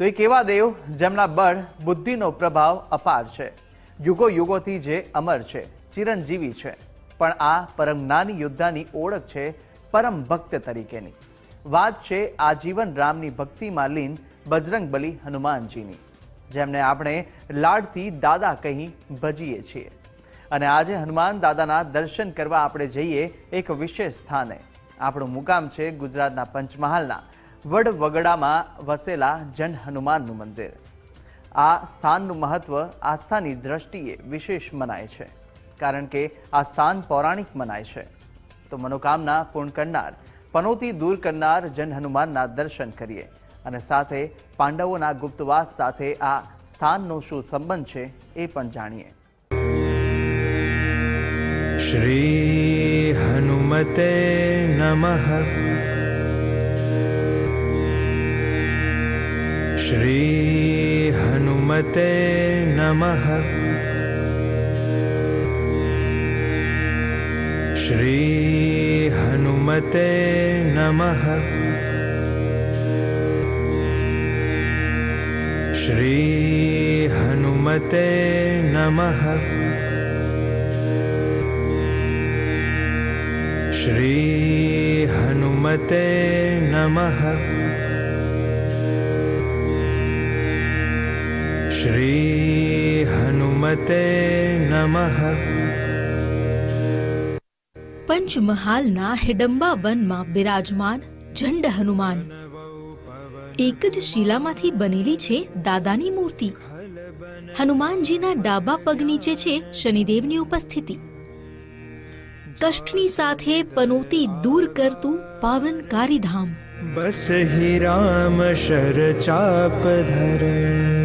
તો એક એવા દેવ? જેમના બળ, બુદ્ધિનો પ્રભાવ અપાર છે. યુગો યુગોથી જે અમર છે, ચિરંજીવી છે. પણ આ પરમ જ્ઞાની યોદ્ધાની ઓળખ છે પરમ ભક્ત તરીકેની. વાત છે આજીવન રામની ભક્તિમાં લીન બજરંગબલી હનુમાનજીની, જેમને આપણે લાડથી દાદા કહી ભજીએ છીએ. અને આજે હનુમાન દાદાના દર્શન કરવા આપણે જઈએ એક વિશેષ સ્થાને. આપણું મુકામ છે ગુજરાતના પંચમહાલના. વડવગડામાં વસેલા જન હનુમાનનું મંદિર. આ સ્થાનનું મહત્વ આસ્થાની દ્રષ્ટિએ વિશેષ મનાય છે, કારણ કે આ સ્થાન પૌરાણિક મનાય છે. તો મનોકામના પૂર્ણ કરનાર, પનોતી દૂર કરનાર જન હનુમાનના દર્શન કરીએ અને સાથે પાંડવોના ગુપ્તવાસ સાથે આ સ્થાનનો શું સંબંધ છે એ પણ જાણીએ. શ્રી હનુમતે નમઃ. श्रीहनुमते नमः। श्रीहनुमते नमः। श्रीहनुमते नमः। श्रीहनुमते नमः શ્રી હનુમતે નમઃ પંચમહાલના હિડંબા વનમાં બિરાજમાન ઝંડ હનુમાન. એક જ શિલામાંથી બનેલી છે દાદાની મૂર્તિ. હનુમાનજીના ડાબા પગ નીચે છે શનિદેવની ઉપસ્થિતિ. કષ્ટની સાથે પનોતી દૂર કરતું પાવન કારીધામ બસ હે રામ શર ચાપ ધરે.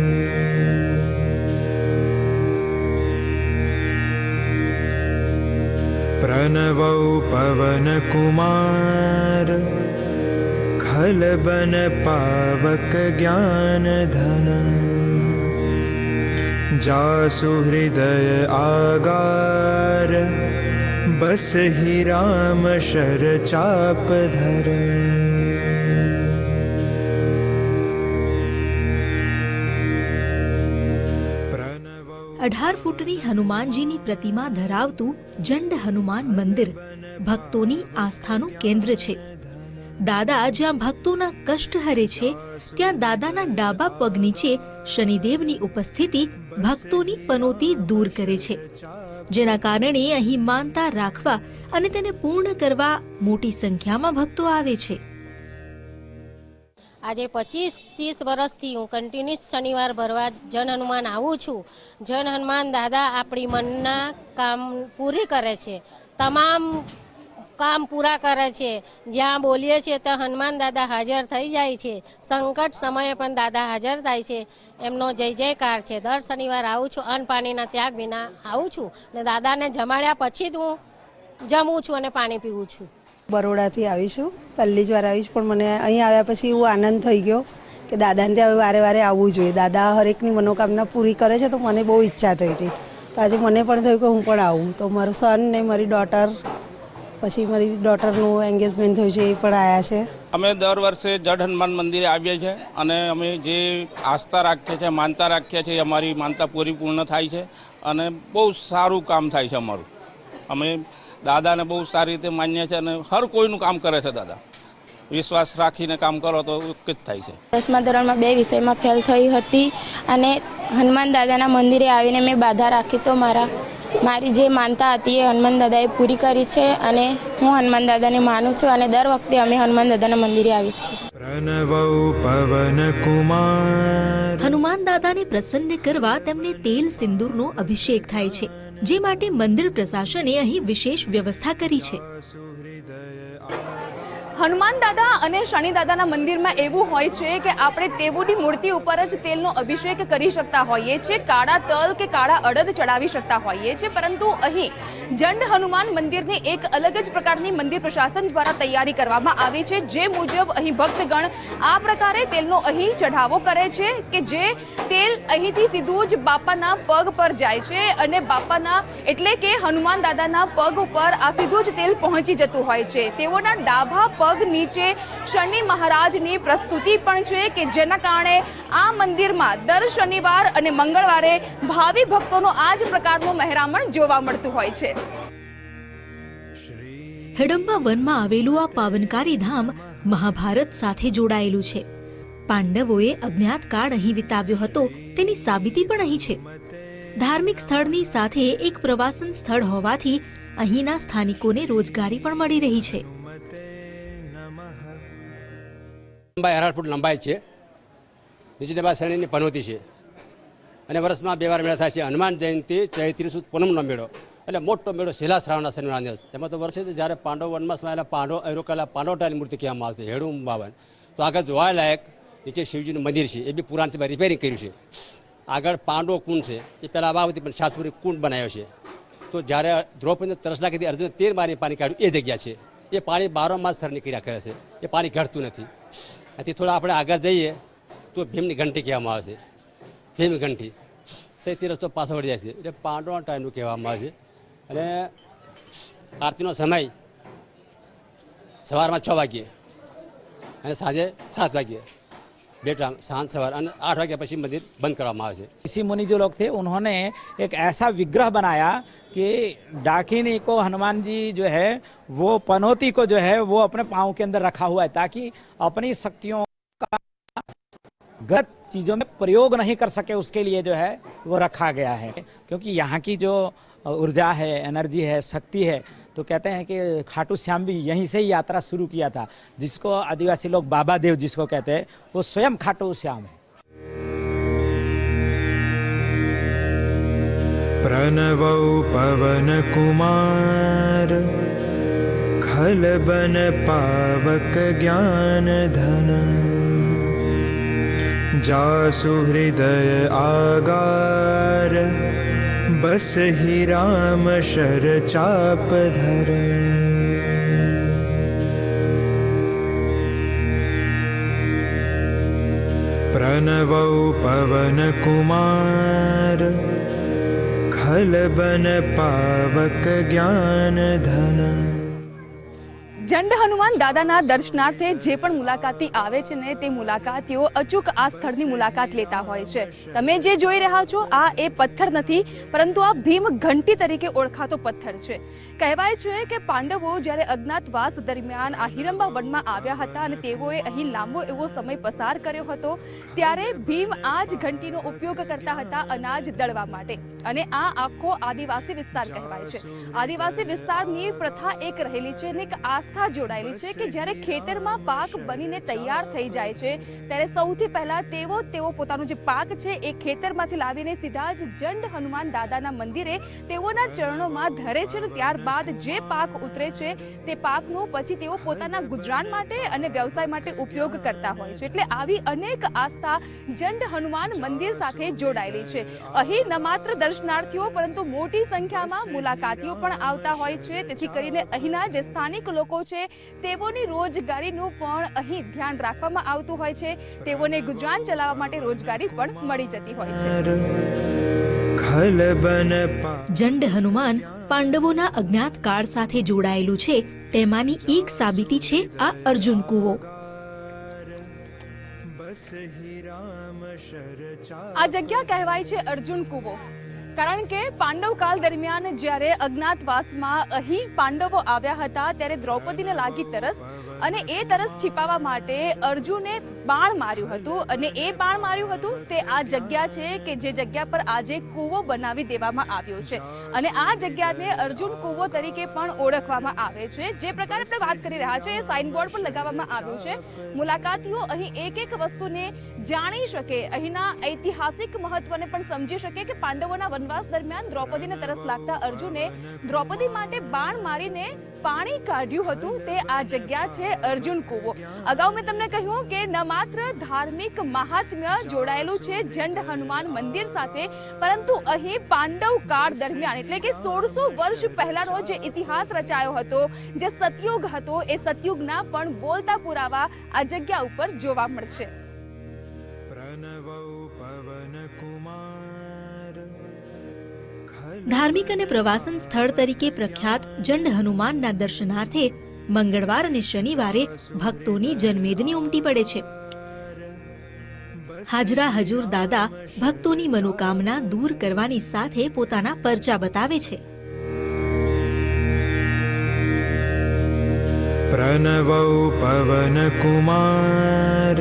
प्रणवौ पवन कुमार खलबन पावक ज्ञान धन जासु हृदय आगार बस ही राम शर चाप धर અઢાર ફૂટની હનુમાનજીની પ્રતિમા ધરાવતું જંડ હનુમાન મંદિર ભક્તોની આસ્થાનું કેન્દ્ર છે. દાદા જ્યાં ભક્તોના કષ્ટ હરે છે, ત્યાં દાદાના ડાબા પગ નીચે શનિદેવની ઉપસ્થિતિ ભક્તોની પનોતી દૂર કરે છે. જેના કારણે અહીં માનતા રાખવા અને તેને પૂર્ણ કરવા મોટી સંખ્યામાં ભક્તો આવે છે. આજે પચીસ ત્રીસ વર્ષથી હું કન્ટિન્યુઅસ શનિવાર ભરવા જન હનુમાન આવું છું. જન હનુમાન દાદા આપણી મનના કામ પૂરી કરે છે. તમામ કામ પૂરા કરે છે. જ્યાં બોલીએ છીએ ત્યાં હનુમાન દાદા હાજર થઈ જાય છે. સંકટ સમયે પણ દાદા હાજર થાય છે. એમનો જય જયકાર છે. દર શનિવાર આવું છું. અન્ન પાણીના ત્યાગ વિના આવું છું. ને દાદાને જમાડ્યા પછી જ હું જમું છું અને પાણી પીવું છું. બરોડાથી આવીશું પહેલી જ વાર આવીશ, પણ મને અહીં આવ્યા પછી એવો આનંદ થઈ ગયો કે દાદાને ત્યાં વારે વારે આવવું જોઈએ. દાદા હરેકની મનોકામના પૂરી કરે છે તો મને બહુ ઈચ્છા થઈ હતી. તો આજે મને પણ થયું કે હું પણ આવું. તો મારું સન ને મારી ડોટર પછી મારી ડોટરનું એન્ગેજમેન્ટ થયું છે એ પણ આવ્યા છે. અમે દર વર્ષે જડ હનુમાન મંદિરે આવીએ છીએ અને અમે જે આસ્થા રાખીએ છીએ, માનતા રાખીએ છીએ અમારી માનતા પૂરી પૂર્ણ થાય છે અને બહુ સારું કામ થાય છે અમારું. અમે દાદાને બહુ સારી રીતે માન્ય છે અને હર કોઈનું કામ કરે છે દાદા. વિશ્વાસ રાખીને કામ કરો તો જ થાય છે. દસમા ધોરણમાં બે વિષયમાં ફેલ થઈ હતી અને હનુમાન દાદાના મંદિરે આવીને મેં બાધા રાખી તો મારા, મારી જે માનતા હતી એ હનુમાન દાદાએ પૂરી કરી છે અને હું હનુમાન દાદાને માનું છું અને દર વખતે અમે હનુમાન દાદાના મંદિરે આવી છીએ. હનુમાન દાદાને પ્રસન્ન કરવા તેમને તેલ સિંદૂરનો અભિષેક થાય છે, જે માટે મંદિર પ્રશાસને અહીં વિશેષ વ્યવસ્થા કરી છે. હનુમાન દાદા અને શનિ દાદાના મંદિરમાં એવું હોય છે કે આપણે તેઓની મૂર્તિ ઉપર જ તેલનો અભિષેક કરી શકતા હોઈએ છીએ, કાળા તલ કે કાળા અડદ ચડાવી શકતા હોઈએ છીએ, પરંતુ અહીં જંડ હનુમાન મંદિરની એક અલગ જ પ્રકારની મંદિર પ્રશાસન દ્વારા તૈયારી કરવામાં આવી છે. જે મુજબ અહીં ભક્તગણ આ પ્રકારે તેલનો અહીં ચઢાવો કરે છે કે જે તેલ અહીંથી સીધું જ બાપાના પગ પર જાય છે અને બાપાના એટલે કે હનુમાન દાદાના પગ ઉપર આ સીધું જ તેલ પહોંચી જતું હોય છે. તેઓના ડાભા, પગ પગ નીચે શનિ મહારાજની પ્રસ્તુતિ પણ છે કે જેના કારણે આ મંદિરમાં દર શનિવાર અને મંગળવારે ભાવિ ભક્તોનો આ જ પ્રકારનું મહેરામણ જોવા મળતું હોય છે. હિડમ્બા વનમાં આવેલું આ પાવનકારી ધામ મહાભારત સાથે જોડાયેલું છે. પાંડવોએ અજ્ઞાત કાળ અહીં વિતાવ્યો હતો, તેની સાબિતી પણ અહીં છે. ધાર્મિક સ્થળની સાથે એક પ્રવાસન સ્થળ હોવાથી અહીંના સ્થાનિકોને રોજગારી પણ મળી રહી છે. લંબાઈ, અઢાર ફૂટ લંબાઈ છે. નીચે ડબ્બા શ્રેણીની પનોતી છે. અને વર્ષમાં બે વાર મેળા થાય છે. હનુમાન જયંતિ, ચૈત્રી સુદ પૂનમનો મેળો. એટલે મોટો મેળો છેલ્લા શ્રાવણના શનિવાર દિવસ. એમાં તો વર્ષે જ્યારે પાંડવ વનમાં આવેલા પાંડવ રોકાયેલા પાંડવટાની મૂર્તિ કહેવામાં આવશે હેડું બાવન. તો આગળ જોવા લાયક નીચે શિવજીનું મંદિર છે. એ બી પુરાણથી રિપેરિંગ કર્યું છે. આગળ પાંડવ કુંડ છે. એ પહેલાં બાબતી પણ સાતપુરી કુંડ બનાવ્યો છે. તો જ્યારે દ્રૌપદીને તરસ લાગી અર્જુન તેર મારી પાણી કાઢ્યું. એ જગ્યા છે. એ પાણી બારો માસ સર નીકળ્યા કરે છે. એ પાણી ઘટતું નથી. આથી થોડા આપણે આગળ જઈએ, તો ભીમની ઘંટી કહેવામાં આવે છે. ભીમ ઘંટી. તે તે રસ્તો પાછો વળી જાય છે. એટલે પાંડવા ટાઈમનું કહેવામાં આવે છે. અને આરતીનો સમય સવારમાં છ વાગ્યે અને સાંજે સાત વાગ્યે. बेटा शांत सवार आठ आज्ञा पश्चिम मंदिर बंद करा से ऋषि मुनि जो लोग थे, उन्होंने एक ऐसा विग्रह बनाया कि डाकिनी को हनुमान जी जो है, वो पनौती को जो है, वो अपने पाँव के अंदर रखा हुआ है, ताकि अपनी शक्तियों का गलत चीज़ों में प्रयोग नहीं कर सके, उसके लिए जो है, वो रखा गया है। क्योंकि यहाँ की जो ऊर्जा है, एनर्जी है, शक्ति है तो कहते हैं कि खाटू श्याम भी यहीं से ही यात्रा शुरू किया था, जिसको आदिवासी लोग बाबा देव जिसको कहते हैं, वो स्वयं खाटू श्याम है। प्रणवौ खल बन पावक ज्ञानधन जासु हृदय आगार बस हि चाप धर। प्रणवौ पवन कुमार खलबन पावक ज्ञान धन। જંડ હનુમાન દાદાના દર્શનાર્થે જે પણ મુલાકાતી આવે છે ને તે મુલાકાતીઓ અચૂક આ સ્થળની મુલાકાત લેતા હોય છે. તમે જે જોઈ રહ્યા છો, આ એ પથ્થર નથી, પરંતુ આ ભીમ ઘંટી તરીકે ઓળખાતો પથ્થર છે. કહેવાય છે કે પાંડવો જ્યારે અજ્ઞાતવાસ દરમિયાન આ હિરંબા વનમાં આવ્યા હતા અને તેઓએ અહીં લાંબો એવો સમય પસાર કર્યો હતો, ત્યારે ભીમ આ જ ઘંટીનો ઉપયોગ કરતા હતા અનાજ દળવા માટે. અને આ આખો આદિવાસી વિસ્તાર કહેવાય છે. આદિવાસી વિસ્તારની પ્રથા એક રહેલી છે અને એક આસ્થા જોડાયેલી છે કે જ્યારે ખેતરમાં પાક બનીને તૈયાર થઈ જાય છે, ત્યારે સૌથી પહેલા તેઓ તેઓ પોતાનો જે પાક છે એ ખેતરમાંથી લાવીને સીધા જ જંડ હનુમાન દાદાના મંદિરે તેઓના ચરણોમાં ધરે છે અને ત્યારબાદ જે પાક ઉતરે છે તે પાકનો પછી તેઓ પોતાના ગુજરાન માટે અને વ્યવસાય માટે ઉપયોગ કરતા હોય છે. એટલે આવી અનેક આસ્થા જંડ હનુમાન મંદિર સાથે જોડાયેલી છે. અહીં ન માત્ર દર્શનાર્થીઓ પરંતુ મોટી સંખ્યામાં મુલાકાતીઓ પણ આવતા હોય છે. તેથી કરીને અહીંના જે સ્થાનિક લોકો છે તેઓની રોજગારીનું પણ અહીં ધ્યાન રાખવામાં આવતું હોય છે. તેઓને ગુજરાન ચલાવવા માટે રોજગારી પણ મળી જતી હોય છે. જંડ હનુમાન પાંડવોના અજ્ઞાત કાળ સાથે જોડાયેલું છે. તેમાંની એક સાબિતી છે આ અર્જુન કુવો. આ જગ્યા કહેવાય છે અર્જુન કુવો. કારણ કે પાંડવ કાળ દરમિયાન જ્યારે અજ્ઞાતવાસમાં અહીં પાંડવો આવ્યા હતા, ત્યારે દ્રૌપદીને લાગી તરસ અને એ તરસ છીપાવવા માટે અર્જુને બાણ માર્યું હતું અને એ બાણ માર્યું હતું તે આ જગ્યા છે કે જે જગ્યા પર આજે કૂવો બનાવી દેવામાં આવ્યો છે. અને આ જગ્યાને અર્જુન કૂવો તરીકે પણ ઓળખવામાં આવે છે. જે પ્રકારે આપણે વાત કરી રહ્યા છે એ સાઇનબોર્ડ પણ લગાવવામાં આવ્યું છે. મુલાકાતીઓ અહીં એક એક વસ્તુને જાણી શકે, અહીંના ઐતિહાસિક મહત્વને પણ સમજી શકે કે પાંડવોના વનવાસ દરમિયાન દ્રૌપદીને તરસ લાગતા અર્જુને દ્રૌપદી માટે બાણ મારીને પાણી કાઢ્યું હતું તે આ જગ્યા છે અર્જુન કુવો. અગાઉ મેં તમને કહ્યું કે ન માત્ર ધાર્મિક મહાત્મ્ય જોડાયેલું છે જંડ હનુમાન મંદિર સાથે, પરંતુ અહીં પાંડવ કાળ દરમિયાન, એટલે કે સોળસો વર્ષ પહેલાનો જે ઇતિહાસ રચાયો હતો, જે સતયુગ હતો, એ સતયુગના પણ બોલતા પુરાવા આ જગ્યા ઉપર જોવા મળશે. પ્રણવ પવન કુમાર. ધાર્મિક અને પ્રવાસન સ્થળ તરીકે પ્રખ્યાત જંડ હનુમાનના દર્શનાર્થે મંગળવાર અને શનિવારે ભક્તોની જનમેદની ઉમટી પડે છે. હાજરા હજુર દાદા ભક્તોની મનોકામના દૂર કરવાની સાથે પોતાના પરચા બતાવે છે. પ્રણવ પવન કુમાર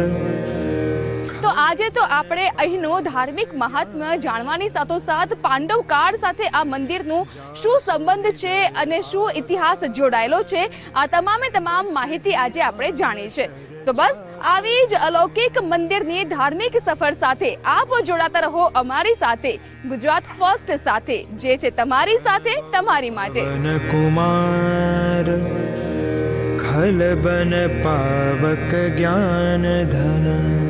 આજે તો આપણે અહીંનો ધાર્મિક મહાત્મ્ય જાણવાની સાથોસાથ પાંડવ કાળ સાથે આ મંદિરનું શું સંબંધ છે અને શું ઇતિહાસ જોડાયેલો છે, આ તમામે તમામ માહિતી આજે આપણે જાણી છે તો બસ, આવી જ અલૌકિક મંદિરની ધાર્મિક સફર સાથે આપ જોડાતા રહો અમારી સાથે, ગુજરાત ફર્સ્ટ સાથે, જે છે તમારી સાથે, તમારી માટે. કુમાર, ખલ બન પાવક જ્ઞાન ધન